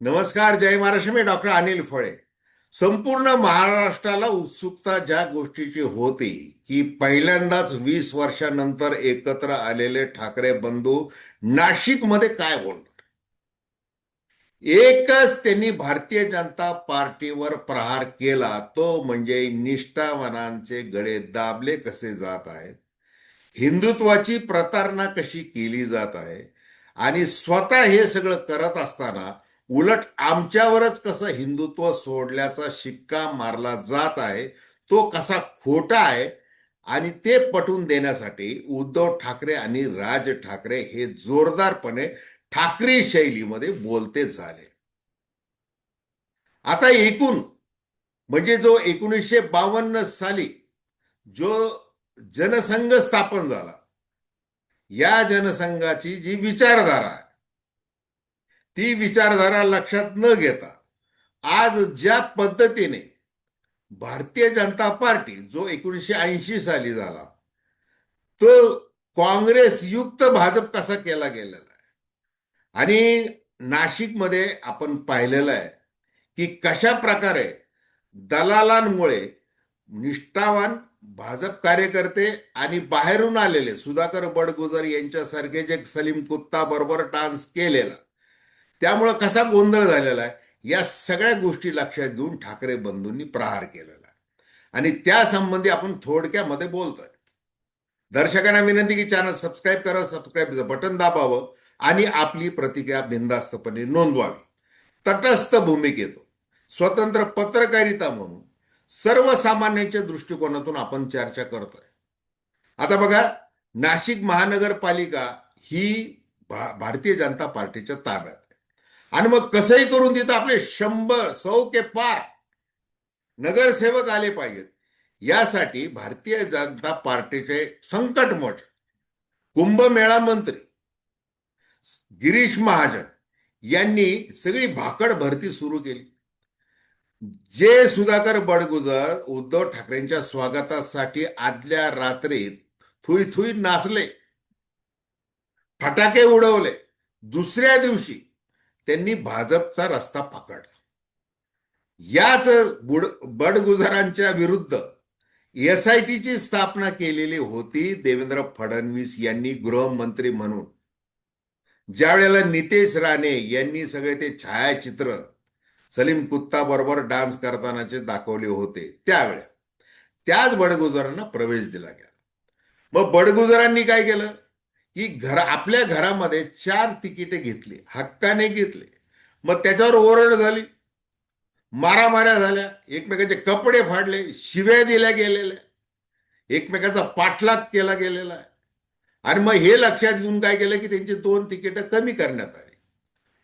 नमस्कार जय महाराष्ट्र. मी डॉक्टर अनिल फळे. संपूर्ण महाराष्ट्राला उत्सुकता ज्या गोष्टीची होती की पहिल्यांदाच वीस वर्षानंतर एकत्र आलेले ठाकरे बंधू नाशिकमध्ये काय बोलणार? एकच त्यांनी भारतीय जनता पार्टीवर प्रहार केला तो म्हणजे निष्ठावनांचे गळे दाबले कसे जात आहेत? हिंदुत्वाची प्रतारणा कशी केली जात आहे? आणि स्वतः हे सगळं करत असताना उलट आमच्यावरच कसं हिंदुत्व सोडल्याचा शिक्का मारला जात आहे तो कसा खोटा आहे आणि ते पटवून देण्यासाठी उद्धव ठाकरे आणि राज ठाकरे हे जोरदारपणे ठाकरे शैलीमध्ये बोलते झाले. आता एकूण म्हणजे जो एकोणीसशे बावन्न साली जो जनसंघ स्थापन झाला या जनसंघाची जी विचारधारा आहे ती विचारधारा लक्षात न घेता आज ज्या पद्धतीने भारतीय जनता पार्टी जो एकोणीसशे ऐंशी साली झाला तो काँग्रेस युक्त भाजप कसा केला गेलेला आहे? आणि नाशिकमध्ये आपण पाहिलेलं आहे की कशा प्रकारे दलालांमुळे निष्ठावान भाजप कार्यकर्ते आणि बाहेरून आलेले सुधाकर बडगुजर यांच्यासारखे जे सलीम कुत्ता बरोबर डान्स केलेला त्यामुळं कसा गोंधळ झालेला आहे? या सगळ्या गोष्टी लक्षात घेऊन ठाकरे बंधूंनी प्रहार केलेला आहे. आणि त्या संबंधी आपण थोडक्यामध्ये बोलतोय. दर्शकांना विनंती की चॅनल सबस्क्राईब करा सबस्क्राईबचं बटन दाबावं आणि आपली प्रतिक्रिया बिंदास्तपणे नोंदवावी. तटस्थ भूमिकेतून स्वतंत्र पत्रकारिता म्हणून सर्वसामान्यांच्या दृष्टिकोनातून आपण चर्चा करतोय. आता बघा नाशिक महानगरपालिका ही भा भारतीय जनता पार्टीच्या ताब्यात आणि मग कसंही करून तिथं आपले शंभर सौ के पार नगरसेवक आले पाहिजेत. यासाठी भारतीय जनता पार्टीचे संकटमठ कुंभमेळा मंत्री गिरीश महाजन यांनी सगळी भाकड भरती सुरू केली. जे सुधाकर बडगुजर उद्धव ठाकरेंच्या स्वागतासाठी आदल्या रात्रीत थुई थुई नाचले. फटाके उडवले. दुसऱ्या दिवशी त्यांनी भाजपचा रस्ता पकडला. याच बुड बडगुजारांच्या विरुद्ध एस आय टीची स्थापना केलेली होती देवेंद्र फडणवीस यांनी गृहमंत्री म्हणून. ज्या वेळेला नितेश राणे यांनी सगळे ते छायाचित्र सलीम कुत्ता बरोबर डान्स करतानाचे दाखवले होते त्यावेळेस त्याच बडगुजरांना प्रवेश दिला गेला. मग बडगुजरांनी काय केलं? की घर आपल्या घरामध्ये चार तिकिटे घेतली हक्काने घेतले. मग त्याच्यावर ओरड झाली मारामाऱ्या झाल्या एकमेकाचे कपडे फाडले शिव्या दिल्या गेलेल्या एकमेकाचा पाठलाग केला गेलेला. आहे आणि मग हे लक्षात घेऊन काय केलं की त्यांची दोन तिकीटं कमी करण्यात आली.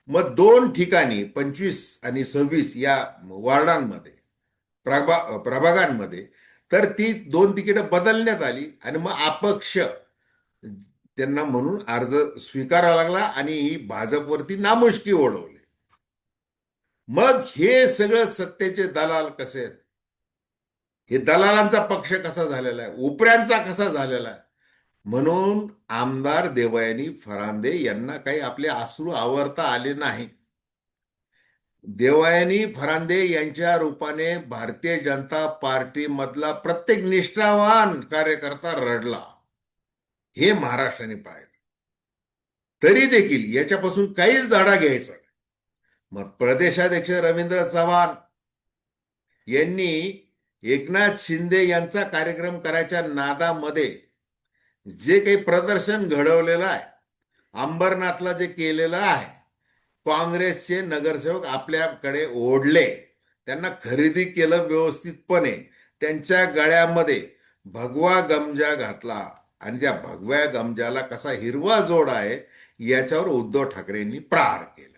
मग दोन ठिकाणी पंचवीस आणि सव्वीस या वॉर्डांमध्ये प्रभा प्रभागांमध्ये तर ती दोन तिकीटं बदलण्यात आली आणि मग अपक्ष त्यांना म्हणून अर्ज स्वीकारावा लागला आणि भाजपवरती नामुष्की ओढवली. मग हे सगळं सत्तेचे दलाल कसे आहेत? हे दलालांचा पक्ष कसा झालेला आहे? उपऱ्यांचा कसा झालेला आहे? म्हणून आमदार देवयानी फरांदे यांना काही आपले अश्रू आवरता आले नाही. देवयानी फरांदे यांच्या रूपाने भारतीय जनता पार्टी मधला प्रत्येक निष्ठावान कार्यकर्ता रडला. हे महाराष्ट्राने पाहिलं. तरी देखील याच्यापासून काहीच धडा घ्यायचा मग प्रदेशाध्यक्ष रवींद्र चव्हाण यांनी एकनाथ शिंदे यांचा कार्यक्रम करायच्या नादामध्ये जे काही प्रदर्शन घडवलेलं आहे अंबरनाथला जे केलेलं आहे काँग्रेसचे नगरसेवक आपल्याकडे ओढले त्यांना खरेदी केलं व्यवस्थितपणे त्यांच्या गळ्यामध्ये भगवा गमजा घातला. आणि त्या भगव्या गमजाला कसा हिरवा जोड आहे याच्यावर उद्धव ठाकरेंनी प्रहार केलेला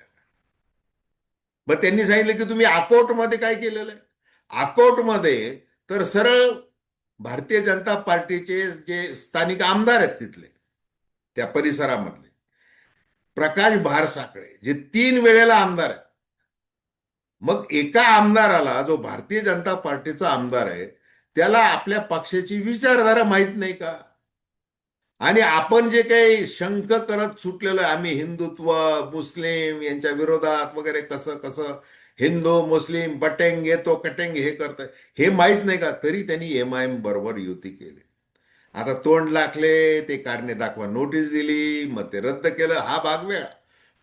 मग त्यांनी सांगितलं की तुम्ही अकोटमध्ये काय केलेलं आहे? अकोटमध्ये तर सरळ भारतीय जनता पार्टीचे जे स्थानिक आमदार आहेत तिथले त्या परिसरामधले प्रकाश भारसाकडे जे तीन वेळेला आमदार आहेत. मग एका आमदाराला जो भारतीय जनता पार्टीचा आमदार आहे त्याला आपल्या पक्षाची विचारधारा माहीत नाही का? आणि आपण जे काही शंख करत सुटलेलो आम्ही हिंदुत्व मुस्लिम यांच्या विरोधात वगैरे कसं कसं हिंदू मुस्लिम बटेंग येतो कटेंग हे करतं हे माहीत नाही का? तरी त्यांनी एम आय एम बरोबर युती केली. आता तोंड लाखले ते कारणे दाखवा. नोटीस दिली मग ते रद्द केलं. हा भाग वेळा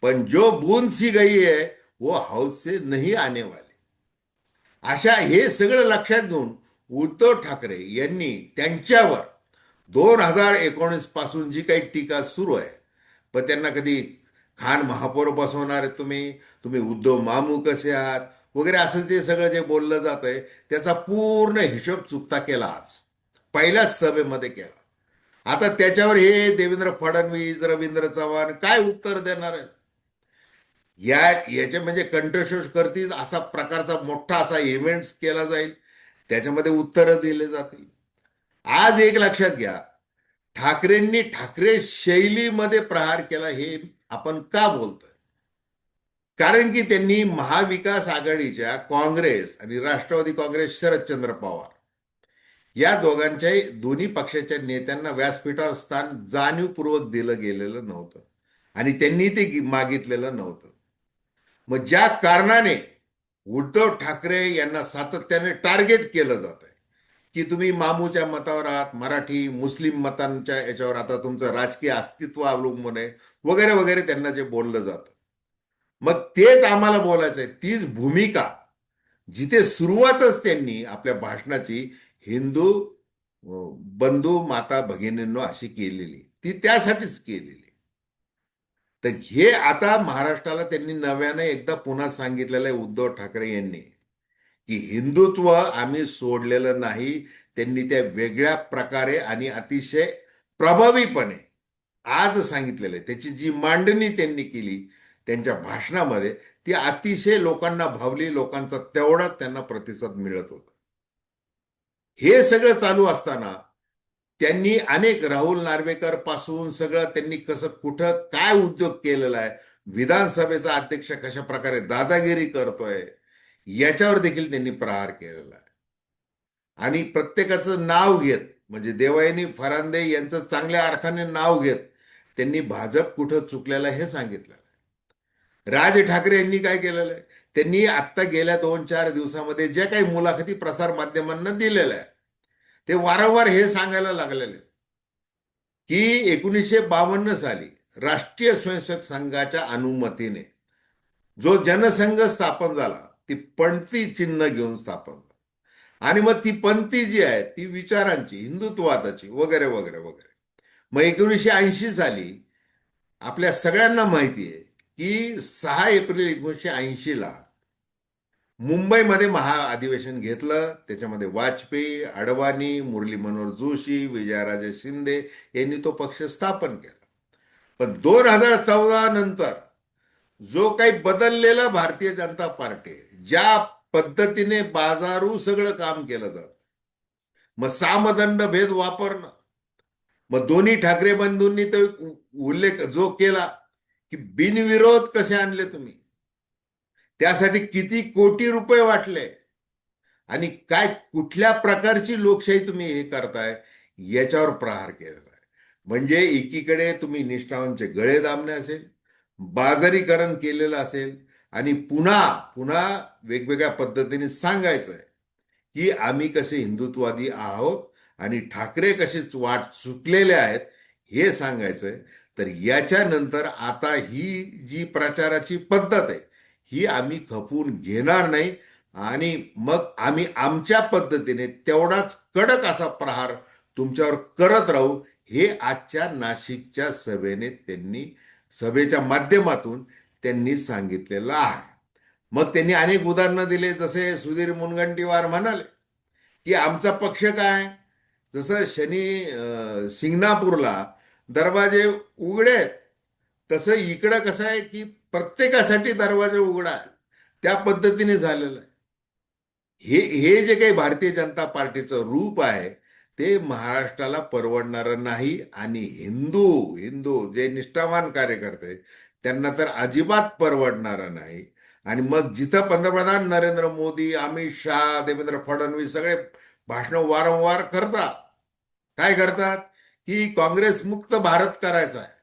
पण जो बूंद सी गई है वो हाऊस से नहीं आने अशा हे सगळं लक्षात घेऊन उद्धव ठाकरे यांनी त्यांच्यावर दोन हजार एकोणीसपासून जी काही टीका सुरू आहे पण त्यांना कधी खान महापौर बसवणार आहे तुम्ही तुम्ही उद्धव मामू कसे आहात वगैरे असं जे सगळं जे बोललं जात आहे त्याचा पूर्ण हिशोब चुकता केला आज. पहिल्याच सभेमध्ये केला. आता त्याच्यावर हे देवेंद्र फडणवीस रवींद्र चव्हाण काय उत्तर देणार आहे या याचे म्हणजे कंठशोष करतील असा प्रकारचा मोठा असा इव्हेंट्स केला जाईल त्याच्यामध्ये उत्तरं दिले जातील. आज एक लक्षात घ्या. ठाकरेंनी ठाकरे शैलीमध्ये प्रहार केला हे आपण का बोलतोय? कारण की त्यांनी महाविकास आघाडीच्या काँग्रेस आणि राष्ट्रवादी काँग्रेस शरदचंद्र पवार या दोघांच्याही दोन्ही पक्षाच्या नेत्यांना व्यासपीठावर स्थान जाणीवपूर्वक दिलं गेलेलं नव्हतं. आणि त्यांनी ते मागितलेलं नव्हतं. मग ज्या कारणाने उद्धव ठाकरे यांना सातत्याने टार्गेट केलं जात आहे की तुम्ही मामूच्या मतावर आहात मराठी मुस्लिम मतांच्या याच्यावर आता तुमचं राजकीय अस्तित्व अवलंबून आहे वगैरे वगैरे त्यांना जे बोललं जातं. मग तेच आम्हाला बोलायचं आहे तीच भूमिका जिथे सुरुवातच त्यांनी आपल्या भाषणाची हिंदू बंधू माता भगिनींनो अशी केलेली. ती त्यासाठीच केलेली. तर हे आता महाराष्ट्राला त्यांनी नव्याने एकदा पुन्हा सांगितलेलं आहे उद्धव ठाकरे यांनी. की हिंदुत्व आम्ही सोडलेलं नाही त्यांनी त्या वेगळ्या प्रकारे आणि अतिशय प्रभावीपणे आज सांगितलेलं आहे. त्याची जी मांडणी त्यांनी केली त्यांच्या भाषणामध्ये ती अतिशय लोकांना भावली लोकांचा तेवढाच त्यांना प्रतिसाद मिळत होता. हे सगळं चालू असताना त्यांनी अनेक राहुल नार्वेकरपासून सगळं त्यांनी कसं कुठं काय उद्योग केलेला आहे विधानसभेचा अध्यक्ष कशा प्रकारे दादागिरी करतोय याच्यावर देखील त्यांनी प्रहार केलेला आहे. आणि प्रत्येकाचं नाव घेत म्हणजे देवायनी फरांदे यांचं चांगल्या अर्थाने नाव घेत त्यांनी भाजप कुठं चुकलेलं हे सांगितलं राज ठाकरे यांनी काय केलेलं आहे? त्यांनी आत्ता गेल्या दोन चार दिवसामध्ये ज्या काही मुलाखती प्रसार माध्यमांना दिलेल्या आहे ते वारंवार हे सांगायला लागलेले की एकोणीसशे बावन्न साली राष्ट्रीय स्वयंसेवक संघाच्या अनुमतीने जो जनसंघ स्थापन झाला ती पणती चिन्ह घेऊन स्थापन आणि मग ती पंथी जी आहे ती विचारांची हिंदुत्वादाची वगैरे वगैरे वगैरे. मग एकोणीसशे ऐंशी साली आपल्या सगळ्यांना माहिती आहे की सहा एप्रिल एकोणीसशे ऐंशीला मुंबईमध्ये महाअधिवेशन घेतलं. त्याच्यामध्ये वाजपेयी अडवाणी मुरली मनोहर जोशी विजयराजे शिंदे यांनी तो पक्ष स्थापन केला. पण दोन हजार चौदा नंतर जो काही बदललेला भारतीय जनता पार्टी आहे, ज्या पद्धतीने बाजारू सगळं काम केलं जात. मग सामदंड भेद वापरणं. मग दोन्ही ठाकरे बंधूंनी तर उल्लेख जो केला की बिनविरोध कसे आणले तुम्ही? त्यासाठी किती कोटी रुपये वाटले? आणि काय कुठल्या प्रकारची लोकशाही तुम्ही हे करताय? याच्यावर प्रहार केलेला आहे. म्हणजे एकीकडे तुम्ही निष्ठावांचे गळे दाबणे असेल बाजारीकरण केलेलं असेल आणि पुन्हा पुन्हा वेगवेगळ्या पद्धतीने सांगायचं आहे की आम्ही कसे हिंदुत्वादी आहोत आणि ठाकरे कसे वाट चुकलेले आहेत हे सांगायचं आहे तर याच्यानंतर आता ही जी प्रचाराची पद्धत आहे ही आम्ही खपवून घेणार नाही आणि मग आम्ही आमच्या पद्धतीने तेवढाच कडक असा प्रहार तुमच्यावर करत राहू हे आजच्या नाशिकच्या सभेने त्यांनी सभेच्या माध्यमातून त्यांनी सांगितलेलं आहे. मग त्यांनी अनेक उदाहरणं दिले जसे सुधीर मुनगंटीवार म्हणाले की आमचा पक्ष काय? जसं शनी सिंगणापूरला दरवाजे उघडे आहेत तसं इकडं कसं आहे की प्रत्येकासाठी दरवाजा उघडा आहे त्या पद्धतीने झालेलं आहे. हे हे जे काही भारतीय जनता पार्टीचं रूप आहे ते महाराष्ट्राला परवडणारं नाही आणि हिंदू हिंदू जे निष्ठावान कार्यकर्ते आहेत, त्यांना तर अजिबात परवडणारं नाही. आणि मग जिथं पंतप्रधान नरेंद्र मोदी अमित शहा देवेंद्र फडणवीस सगळे भाषणं वारंवार करतात. काय करतात? की काँग्रेस मुक्त भारत करायचा आहे.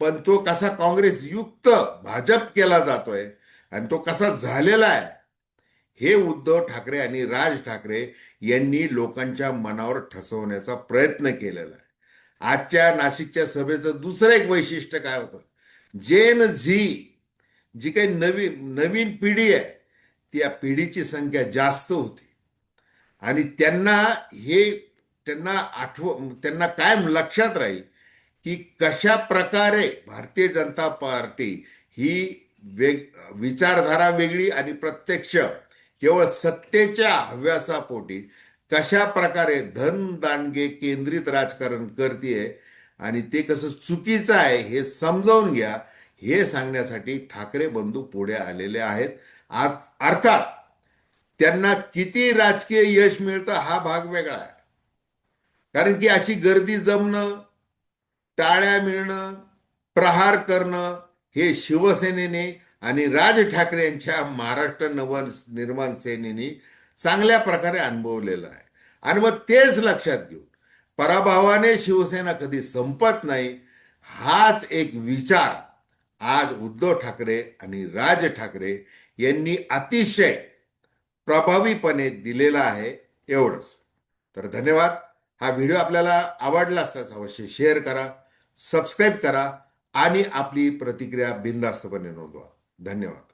पण तो कसा काँग्रेस युक्त भाजप केला जातोय आणि तो कसा झालेला आहे हे उद्धव ठाकरे आणि राज ठाकरे यांनी लोकांच्या मनावर ठसवण्याचा प्रयत्न केलेला आहे. आजच्या नाशिकच्या सभेचं दुसरं एक वैशिष्ट्य काय होतं? जेन झी जी काही नवीन नवीन पिढी आहे त्या पिढीची संख्या जास्त होती. आणि त्यांना हे त्यांना आठव त्यांना कायम लक्षात राहील की कशा प्रकारे भारतीय जनता पार्टी ही वेग विचारधारा वेगळी आणि प्रत्यक्ष केवळ सत्तेच्या हव्यासापोटी कशा प्रकारे धन दांडगे केंद्रित राजकारण करते आणि ते कसं चुकीचं आहे हे समजावून घ्या. हे सांगण्यासाठी ठाकरे बंधू पुढे आलेले आहेत. आज अर्थात त्यांना किती राजकीय यश मिळतं हा भाग वेगळा आहे. कारण की अशी गर्दी जमणं टाळ्या मिळणं प्रहार करणं हे शिवसेनेने आणि राज ठाकरे यांच्या महाराष्ट्र नवनिर्माण सेनेने चांगल्या प्रकारे अनुभवलेलं आहे. आणि मग तेच लक्षात घेऊ. पराभवाने शिवसेना कधी संपत नाही हाच एक विचार आज उद्धव ठाकरे आणि राज ठाकरे यांनी अतिशय प्रभावीपणे दिलेला आहे एवढंच. तर धन्यवाद. हा व्हिडिओ आपल्याला आवडला असल्यास अवश्य शेअर करा सबस्क्राईब करा आणि आपली प्रतिक्रिया बिनधास्तपणे नोंदवा. धन्यवाद.